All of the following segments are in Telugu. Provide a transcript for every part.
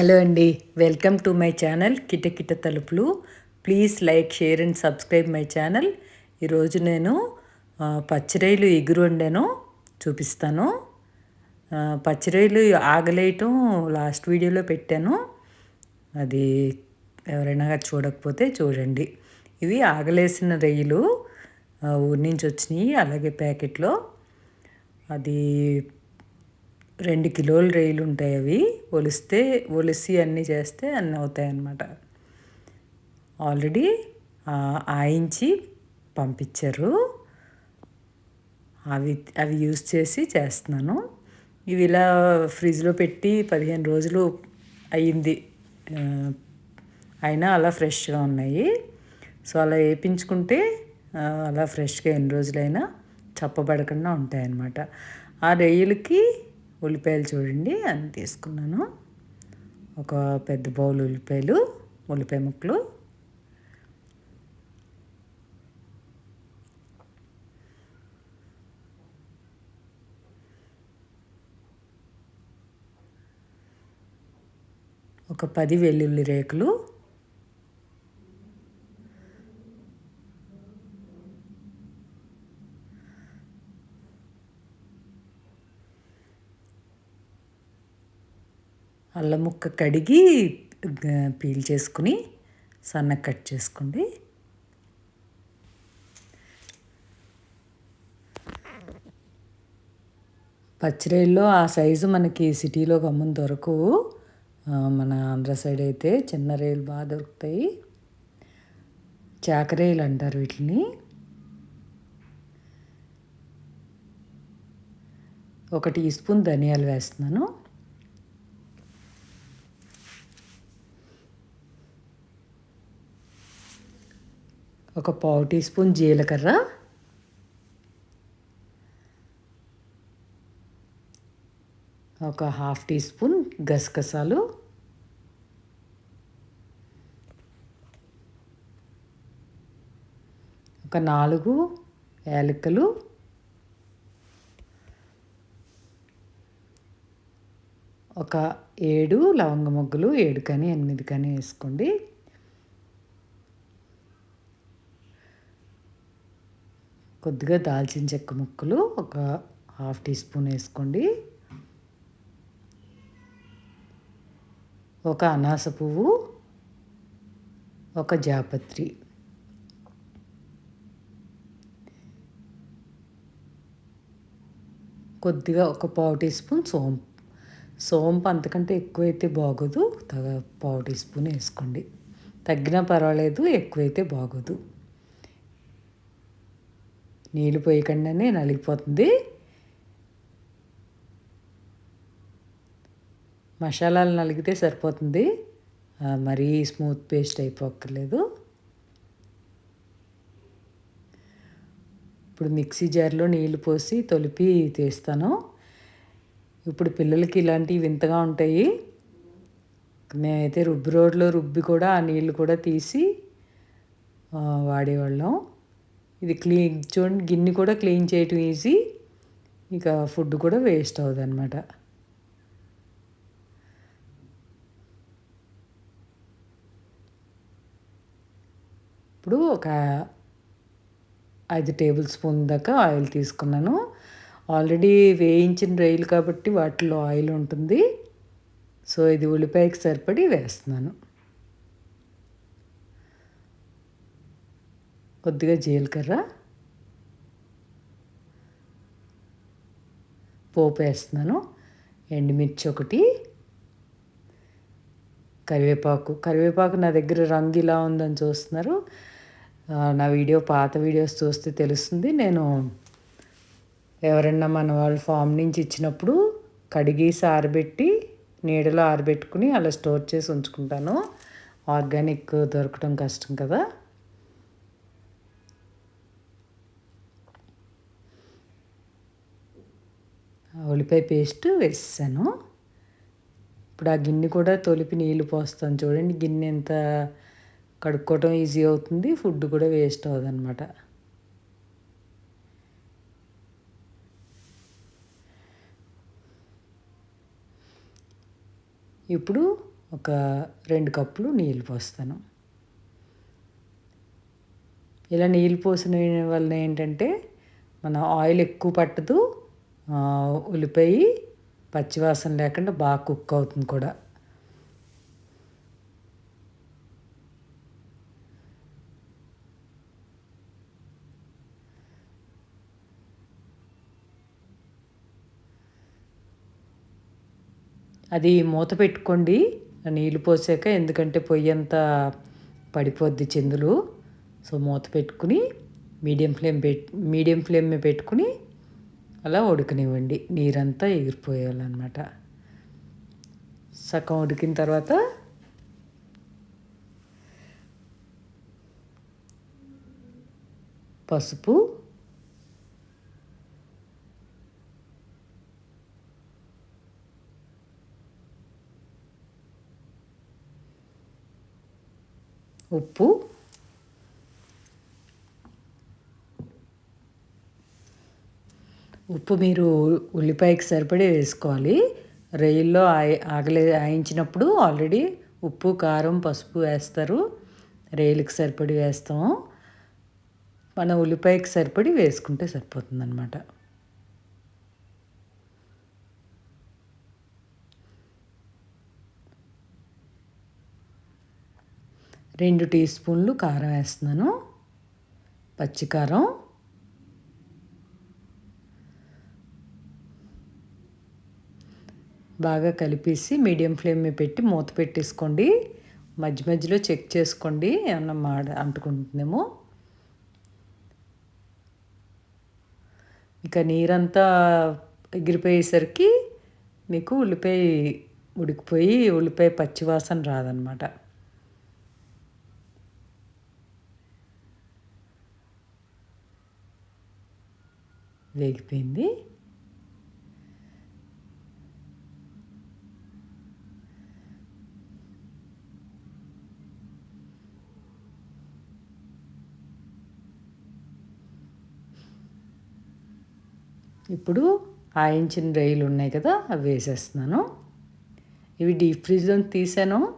హలో అండి వెల్కమ్ టు మై ఛానల్ కిటకిట తలుపులు. Please like share and subscribe my channel. ఈరోజు నేను పచ్చిరొయ్యలు ఎగురు వండాను చూపిస్తాను. పచ్చిరొయ్యలు ఆగలేయటం లాస్ట్ వీడియోలో పెట్టాను. అది ఎవరైనా చూడకపోతే చూడండి. ఇవి ఆగలేసిన రొయ్యలు ఊరి నుంచి వచ్చినాయి అలాగే ప్యాకెట్లో. అది రెండు కిలోల రైలు ఉంటాయి అవి. ఒలిస్తే ఒలిసి అన్నీ చేస్తే అన్నీ అవుతాయి అన్నమాట ఆల్రెడీ ఆయించి పంపించారు. అవి అవి యూజ్ చేసి చేస్తున్నాను. ఇవి ఇలా ఫ్రిడ్జ్లో పెట్టి పదిహేను రోజులు అయ్యింది. అయినా అలా ఫ్రెష్గా ఉన్నాయి. సో అలా వేయించుకుంటే అలా ఫ్రెష్గా ఎన్ని రోజులైనా చప్పబడకుండా ఉంటాయన్నమాట. ఆ రొయ్యలకి ఉల్లిపాయలు చూడండి అని తీసుకున్నాను. ఒక పెద్ద బౌల్ ఉల్లిపాయలు ఉల్లిపాయ ముక్కలు. ఒక పది వెల్లుల్లి రేకులు. అల్లం ముక్క కడిగి పీల్ చేసుకుని సన్న కట్ చేసుకోండి. పచ్చిరేల్లో ఆ సైజు మనకి సిటీలో గమ్మున దొరకవు. మన ఆంధ్ర సైడ్ అయితే చిన్న రేలు బాగా దొరుకుతాయి. చాకరేలు అంటారు వీటిని. ఒక టీ స్పూన్ ధనియాలు వేస్తున్నాను. ఒక పావు టీ స్పూన్ జీలకర్ర. ఒక హాఫ్ టీ స్పూన్ గసగసాలు. ఒక నాలుగు యాలక్కలు. ఒక ఏడు లవంగ మొగ్గలు ఏడు కానీ ఎనిమిది కానీ వేసుకోండి. కొద్దిగా దాల్చిన చెక్క ముక్కలు ఒక హాఫ్ టీ స్పూన్ వేసుకోండి. ఒక అనాస పువ్వు ఒక జాపత్రి. కొద్దిగా ఒక పావు టీ స్పూన్ సోంపు. సోంపు అంతకంటే ఎక్కువైతే బాగోదు తగ పావు టీ స్పూన్ వేసుకోండి. తగ్గినా పర్వాలేదు ఎక్కువైతే బాగోదు. నీళ్ళు పోయకుండానే నలిగిపోతుంది. మసాలాలు నలిగితే సరిపోతుంది. మరీ స్మూత్ పేస్ట్ అయిపోక్కర్లేదు. ఇప్పుడు మిక్సీ జార్లో నీళ్ళు పోసి తొలిపి తీస్తాను. ఇప్పుడు పిల్లలకి ఇలాంటివి వింతగా ఉంటాయి. మేమైతే రుబ్బి రోడ్లో రుబ్బి కూడా ఆ నీళ్ళు కూడా తీసి వాడేవాళ్ళం. ఇది క్లీన్ చూడండి గిన్నె కూడా క్లీన్ చేయటం ఈజీ. ఇక ఫుడ్ కూడా వేస్ట్ అవ్వదు అనమాట ఇప్పుడు ఒక ఐదు టేబుల్ స్పూన్ దాకా ఆయిల్ తీసుకున్నాను. ఆల్రెడీ వేయించిన రైలు కాబట్టి వాటిలో ఆయిల్ ఉంటుంది. సో ఇది ఉల్లిపాయకి సరిపడి వేస్తున్నాను. కొద్దిగా జీలకర్ర పోపు వేస్తున్నాను. ఎండుమిర్చి ఒకటి. కరివేపాకు. కరివేపాకు నా దగ్గర రంగు ఇలా ఉందని చూస్తున్నారు. నా వీడియో పాత వీడియోస్ చూస్తే తెలుస్తుంది. నేను ఎవరన్నా మన వాళ్ళు ఫామ్ నుంచి ఇచ్చినప్పుడు కడిగేసి ఆరబెట్టి నీడలో ఆరబెట్టుకుని అలా స్టోర్ చేసి ఉంచుకుంటాను. ఆర్గానిక్ దొరకడం కష్టం కదా. ఉల్లిపాయ పేస్ట్ వేసాను. ఇప్పుడు ఆ గిన్నె కూడా తొలిపి నీళ్ళు పోస్తాను చూడండి. గిన్నె ఎంత కడుక్కోవటం ఈజీ అవుతుంది. ఫుడ్ కూడా వేస్ట్ అవ్వదు అనమాట ఇప్పుడు ఒక రెండు కప్పులు నీళ్ళు పోస్తాను. ఇలా నీళ్ళు పోసిన వలన ఏంటంటే మన ఆయిల్ ఎక్కువ పట్టదు. ఉల్లిపాయ పచ్చివాసన లేకుండా బాగా కుక్ అవుతుంది కూడా. అది మూత పెట్టుకోండి. నీళ్ళు పోసాక ఎందుకంటే పొయ్యి అంతా పడిపోద్ది చిందులు. సో మూత పెట్టుకుని మీడియం ఫ్లేమ్ పెట్ మీడియం ఫ్లేమ్ పెట్టుకుని అలా ఉడకనివ్వండి. నీరంతా ఎగిరిపోయాలన్నమాట. సగం ఉడికిన తర్వాత పసుపు ఉప్పు ఉప్పు మీరు ఉల్లిపాయకి సరిపడే వేసుకోవాలి. రొయ్యల్లో ఆగలే ఆయించినప్పుడు ఆల్రెడీ ఉప్పు కారం పసుపు వేస్తారు. రొయ్యలకి సరిపడి వేస్తాము మన ఉల్లిపాయకి సరిపడి వేసుకుంటే సరిపోతుంది అనమాట రెండు టీ స్పూన్లు కారం వేస్తున్నాను. పచ్చికారం. బాగా కలిపేసి మీడియం ఫ్లేమ్ మీద పెట్టి మూత పెట్టేసుకోండి. మధ్య మధ్యలో చెక్ చేసుకోండి. ఏమన్నా మాడ అంటుకుంటుందేమో. ఇక నీరంతా ఎగిరిపోయేసరికి మీకు ఉల్లిపాయ ఉడికిపోయి ఉల్లిపాయ పచ్చివాసన రాదనమాట. వేగిపోయింది. ఇప్పుడు ఆయించిన రొయ్యలు ఉన్నాయి కదా అవి వేసేస్తున్నాను. ఇవి డీప్ ఫ్రిడ్జ్లో తీసాను.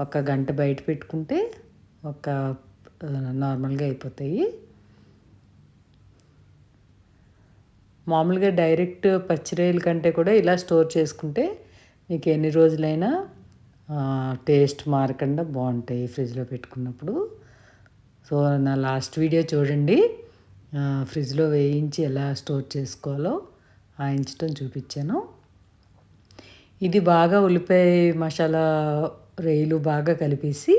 ఒక గంట బయట పెట్టుకుంటే ఒక నార్మల్గా అయిపోతాయి. మామూలుగా డైరెక్ట్ పచ్చిరొయ్యల కంటే కూడా ఇలా స్టోర్ చేసుకుంటే మీకు ఎన్ని రోజులైనా టేస్ట్ మారకుండా బాగుంటాయి ఫ్రిడ్జ్లో పెట్టుకున్నప్పుడు. సో నా లాస్ట్ వీడియో చూడండి. ఫ్రిడ్జ్లో వేయించి ఎలా స్టోర్ చేసుకోవాలో ఆయించడం చూపించాను. ఇది బాగా ఉల్లిపాయ మసాలా రేయిలు బాగా కలిపేసి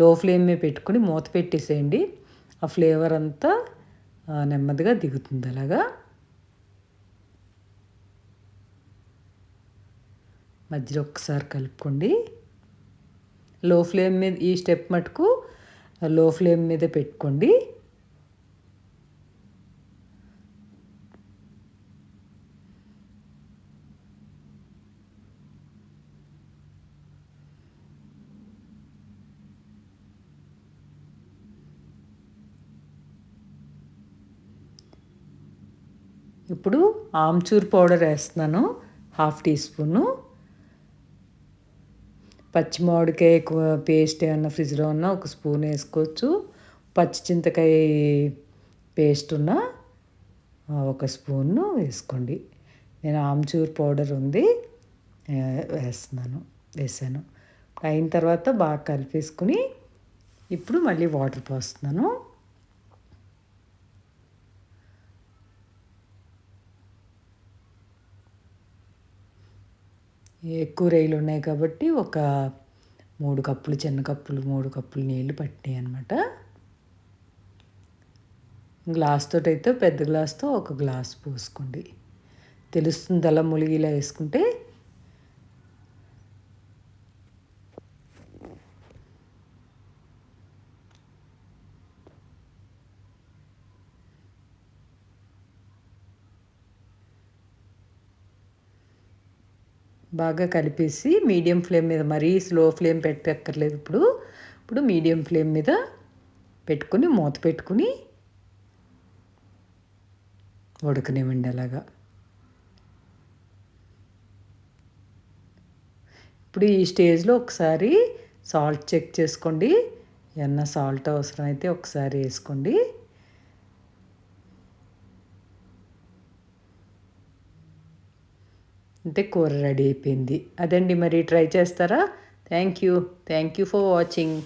లో ఫ్లేమ్ మీద పెట్టుకుని మూత పెట్టేసేయండి. ఆ ఫ్లేవర్ అంతా నెమ్మదిగా దిగుతుంది అలాగా. మధ్యలో ఒకసారి కలుపుకోండి. లో ఫ్లేమ్ మీద ఈ స్టెప్ మటుకు లో ఫ్లేమ్ మీద పెట్టుకోండి. ఇప్పుడు ఆమ్చూర్ పౌడర్ వేస్తున్నాను హాఫ్ టీ స్పూను. పచ్చి మామిడికాయ పేస్ట్ ఏమన్నా ఫ్రిడ్జ్లో ఉన్నా ఒక స్పూన్ వేసుకోవచ్చు. పచ్చి చింతకాయ పేస్ట్ ఉన్న ఒక స్పూన్ను వేసుకోండి. నేను ఆమ్చూర్ పౌడర్ ఉంది వేస్తున్నాను వేసాను. అయిన తర్వాత బాగా కలిపేసుకుని ఇప్పుడు మళ్ళీ వాటర్ పోస్తున్నాను. ఎక్కువ రైలు ఉన్నాయి కాబట్టి ఒక మూడు కప్పులు చిన్న కప్పులు మూడు కప్పులు నీళ్ళు పట్టినాయి అనమాట గ్లాస్తో అయితే పెద్ద గ్లాస్తో ఒక గ్లాస్ పోసుకోండి. తెలుస్తుంది అలా ములిగిలా వేసుకుంటే బాగా కలిపేసి మీడియం ఫ్లేమ్ మీద మరీ స్లో ఫ్లేమ్ పెట్టక్కర్లేదు ఇప్పుడు. ఇప్పుడు మీడియం ఫ్లేమ్ మీద పెట్టుకుని మూత పెట్టుకుని ఉడకనివ్వండి అలాగా. ఇప్పుడు ఈ స్టేజ్లో ఒకసారి సాల్ట్ చెక్ చేసుకోండి. ఏమన్నా సాల్ట్ అవసరమైతే ఒకసారి వేసుకోండి. అంటే కూర రెడీ అయిపోయింది. అదండి మరి ట్రై చేస్తారా? Thank you thank you for watching